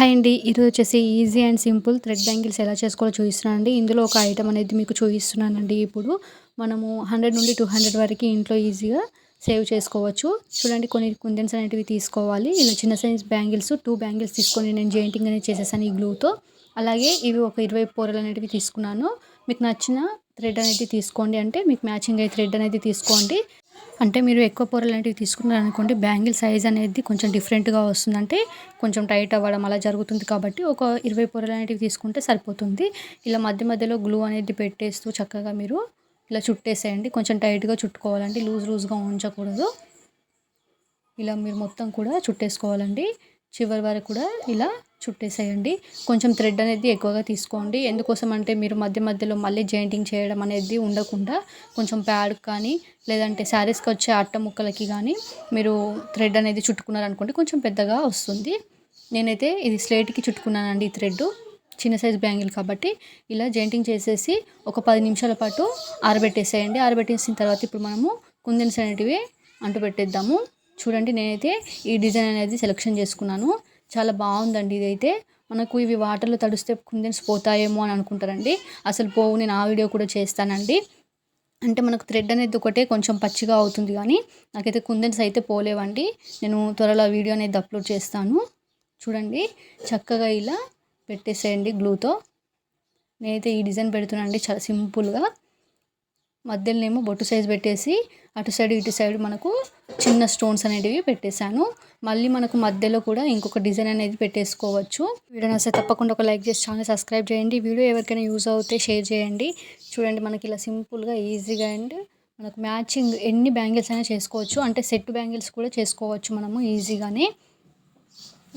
Hi అండి. ఈరోజు వచ్చేసి easy and simple thread bangles ఎలా చేసుకోవాలో చూపిస్తున్నాను అండి. ఇందులో ఒక ఐటమ్ అనేది మీకు చూపిస్తున్నానండి ఇప్పుడు. మనము హండ్రెడ్ నుండి టూ హండ్రెడ్ వరకు ఇంట్లో ఈజీగా సేవ్ చేసుకోవచ్చు. చూడండి కొన్ని కుందన్స్ అనేటివి తీసుకోవాలి. ఇలా చిన్న సైజ్ బ్యాంగిల్స్ టూ బ్యాంగిల్స్ తీసుకొని నేను జెయింటింగ్ అనేది చేసేసాను ఈ గ్లూతో. అలాగే ఇవి ఒక ఇరవై పొరలు అనేటివి తీసుకున్నాను. మీకు నచ్చిన థ్రెడ్ అనేది తీసుకోండి అంటే మీకు మ్యాచింగ్ అయ్యే థ్రెడ్ అనేది తీసుకోండి. అంటే మీరు ఎక్కువ పొరలు అనేవి తీసుకున్నారు అనుకోండి బ్యాంగిల్ సైజ్ అనేది కొంచెం డిఫరెంట్గా వస్తుందంటే కొంచెం టైట్ అవ్వడం అలా జరుగుతుంది కాబట్టి ఒక ఇరవై పొరలు అనేవి తీసుకుంటే సరిపోతుంది. ఇలా మధ్య మధ్యలో గ్లూ అనేది పెట్టేస్తూ చక్కగా మీరు ఇలా చుట్టేసేయండి. కొంచెం టైట్గా చుట్టుకోవాలండి. లూజ్ లూజ్గా ఉంచకూడదు. ఇలా మీరు మొత్తం కూడా చుట్టేసుకోవాలండి. చివరి వరకు కూడా ఇలా చుట్టేసేయండి. కొంచెం థ్రెడ్ అనేది ఎక్కువగా తీసుకోండి. ఎందుకోసం అంటే మీరు మధ్య మధ్యలో మళ్ళీ జాయింటింగ్ చేయడం అనేది ఉండకుండా కొంచెం ప్యాడ్ కానీ లేదంటే శారీస్కి వచ్చే అట్ట ముక్కలకి కానీ మీరు థ్రెడ్ అనేది చుట్టుకున్నారనుకోండి కొంచెం పెద్దగా వస్తుంది. నేనైతే ఇది స్లేట్కి చుట్టుకున్నానండి ఈ థ్రెడ్ చిన్న సైజ్ బ్యాంగిల్ కాబట్టి ఇలా జాయింటింగ్ చేసేసి ఒక పది నిమిషాల పాటు ఆరబెట్టేసేయండి. ఆరబెట్టేసిన తర్వాత ఇప్పుడు మనము కుందన్స్ అనేటివి అంటు పెట్టేద్దాము చూడండి నేనైతే ఈ డిజైన్ అనేది సెలెక్షన్ చేసుకున్నాను. చాలా బాగుందండి ఇదైతే. మనకు ఇవి వాటర్లో తడిస్తే కుందన్స్ పోతాయేమో అని అనుకుంటారండి. అసలు పోవు నేను ఆ వీడియో కూడా చేస్తానండి. అంటే మనకు థ్రెడ్ అనేది ఒకటే కొంచెం పచ్చిగా అవుతుంది కానీ నాకైతే కుందన్స్ అయితే పోలేవండి. నేను త్వరలో వీడియో అనేది అప్లోడ్ చేస్తాను. చూడండి చక్కగా ఇలా పెట్టేసేయండి గ్లూతో నేనైతే ఈ డిజైన్ పెడుతున్నానండి చాలా సింపుల్గా. మధ్యలోనేమో బొట్టు సైజ్ పెట్టేసి అటు సైడ్ ఇటు సైడ్ మనకు చిన్న స్టోన్స్ అనేటివి పెట్టేశాను. మళ్ళీ మనకు మధ్యలో కూడా ఇంకొక డిజైన్ అనేది పెట్టేసుకోవచ్చు. వీడియో నచ్చితే తప్పకుండా ఒక లైక్ చేసి ఛానల్ సబ్స్క్రైబ్ చేయండి. వీడియో ఎవరికైనా యూజ్ అవుతే షేర్ చేయండి. చూడండి మనకి ఇలా సింపుల్గా ఈజీగా అండ్ మనకు మ్యాచింగ్ ఎన్ని బ్యాంగిల్స్ అయినా చేసుకోవచ్చు. అంటే సెట్ బ్యాంగిల్స్ కూడా చేసుకోవచ్చు మనము ఈజీగానే.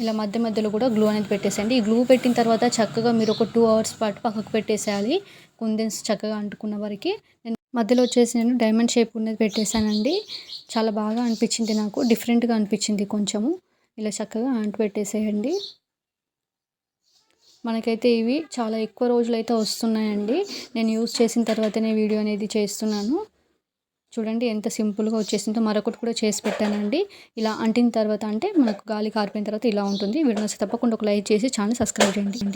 ఇలా మధ్య మధ్యలో కూడా గ్లూ అనేది పెట్టేసేయండి. ఈ గ్లూ పెట్టిన తర్వాత చక్కగా మీరు ఒక టూ అవర్స్ పాటు పక్కకు పెట్టేసేయాలి. కుందెన్స్ చక్కగా అంటుకున్న వరకు. నేను మధ్యలో వచ్చేసి నేను డైమండ్ షేప్ ఉన్నది పెట్టేశానండి. చాలా బాగా అనిపించింది నాకు. డిఫరెంట్గా అనిపించింది కొంచెము. ఇలా చక్కగా అంటు పెట్టేసేయండి. మనకైతే ఇవి చాలా ఎక్కువ రోజులు అయితే వస్తున్నాయండి. నేను యూస్ చేసిన తర్వాతనే వీడియో అనేది చేస్తున్నాను. చూడండి ఎంత సింపుల్గా వచ్చేసిందో. మరొకటి కూడా చేసి పెట్టానండి. ఇలా అంటిన తర్వాత అంటే మనకు గాలి కారిపోయిన తర్వాత ఇలా ఉంటుంది. వీడియో తప్పకుండా ఒక లైక్ చేసి ఛానల్ సబ్స్క్రైబ్ చేయండి.